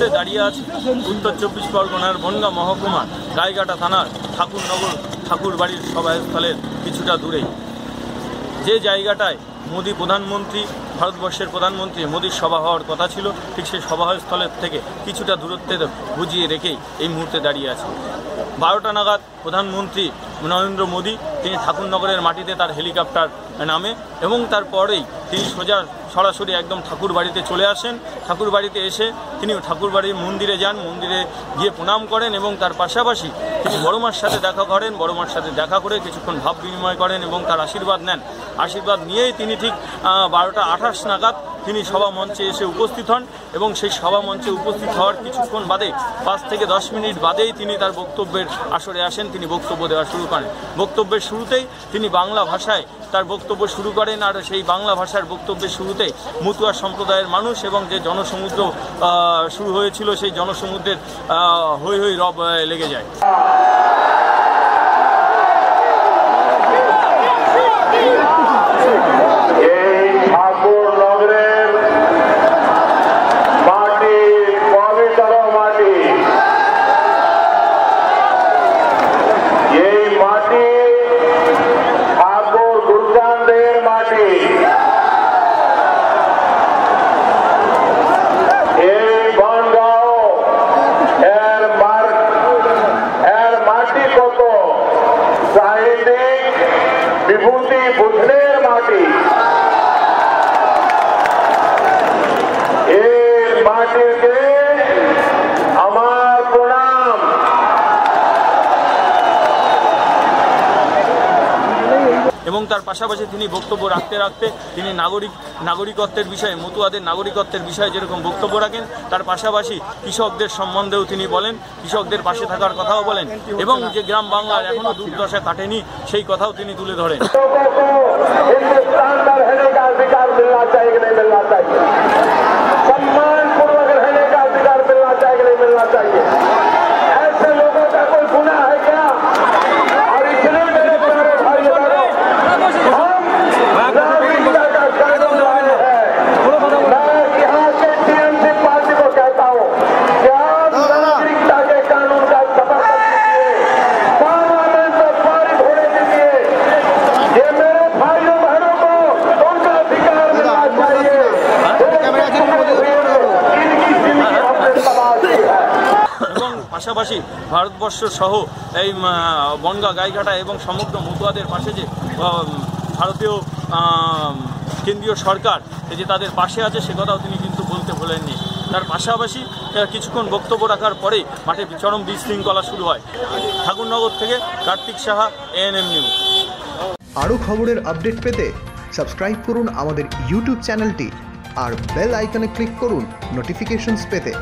মুহূর্তে দাঁড়িয়ে আছি উত্তর চব্বিশ পরগনার বনগা মহকুমা গাইঘাটা থানার ঠাকুরনগর ঠাকুরবাড়ির সভাস্থলের কিছুটা দূরেই। যে জায়গাটায় মোদী প্রধানমন্ত্রী, ভারতবর্ষের প্রধানমন্ত্রী মোদীর সভা হওয়ার কথা ছিল, ঠিক সেই সভাস্থলের থেকে কিছুটা দূরত্বে বুঝিয়ে রেখেই এই মুহূর্তে দাঁড়িয়ে আছে। বারোটা নাগাদ প্রধানমন্ত্রী নরেন্দ্র মোদী, তিনি ঠাকুরনগরের মাটিতে তার হেলিকপ্টার নামে এবং তারপরেই তিনি সোজা সরাসরি একদম ঠাকুর বাড়িতে চলে আসেন। ঠাকুর বাড়িতে এসে তিনি ঠাকুর বাড়ির মন্দিরে যান, মন্দিরে গিয়ে প্রণাম করেন এবং তার পাশাপাশি তিনি বড়মার সাথে দেখা করেন, বড়মার সাথে দেখা করে কিছুক্ষণ ভাব বিনিময় করেন এবং তার আশীর্বাদ নেন। আশীর্বাদ নিয়েই তিনি ঠিক বারোটা আঠাশ নাগাদ তিনি সভা মঞ্চে এসে উপস্থিত হন এবং সেই সভা মঞ্চে উপস্থিত হওয়ার কিছুক্ষণ বাদে পাঁচ থেকে দশ মিনিট বাদেই তিনি তার বক্তব্যের আসরে আসেন, তিনি বক্তব্য দেওয়া শুরু করেন। বক্তব্যের শুরুতেই তিনি বাংলা ভাষায় তার বক্তব্য শুরু করেন আর সেই বাংলা ভাষার বক্তব্যের শুরুতে মুতুয়া সম্প্রদায়ের মানুষ এবং যে জনসমুদ্র শুরু হয়েছিল সেই জনসমুদ্রের হৈ হৈ রব লেগে যায়। বিভূতি বুঝলের মাটি এই মাটিকে এবং তার পাশাপাশি তিনি বক্তব্য রাখতে রাখতে তিনি নাগরিক, নাগরিকত্বের বিষয়ে, মতুয়াদের নাগরিকত্বের বিষয়ে যেরকম বক্তব্য রাখেন, তার পাশাপাশি কৃষকদের সম্বন্ধেও তিনি বলেন, কৃষকদের পাশে থাকার কথাও বলেন এবং যে গ্রাম বাংলার এখনও দুর্দশা কাটেনি, সেই কথাও তিনি তুলে ধরেন। পাশাপাশি ভারতবর্ষ সহ এই বনগা, গাইঘাটা এবং সমগ্র মতুয়াদের পাশে যে ভারতীয় কেন্দ্রীয় সরকার এই যে তাদের পাশে আছে, সে কথাও তিনি কিন্তু বলতে ভোলেননি। তার পাশাপাশি কিছুক্ষণ বক্তব্য রাখার পরে মাঠে চরম বিশৃঙ্খলা শুরু হয়। ঠাকুরনগর থেকে কার্তিক সাহা, এএনএম নিউজ। আরও খবরের আপডেট পেতে সাবস্ক্রাইব করুন আমাদের ইউটিউব চ্যানেলটি আর বেল আইকনে ক্লিক করুন নোটিফিকেশনস পেতে।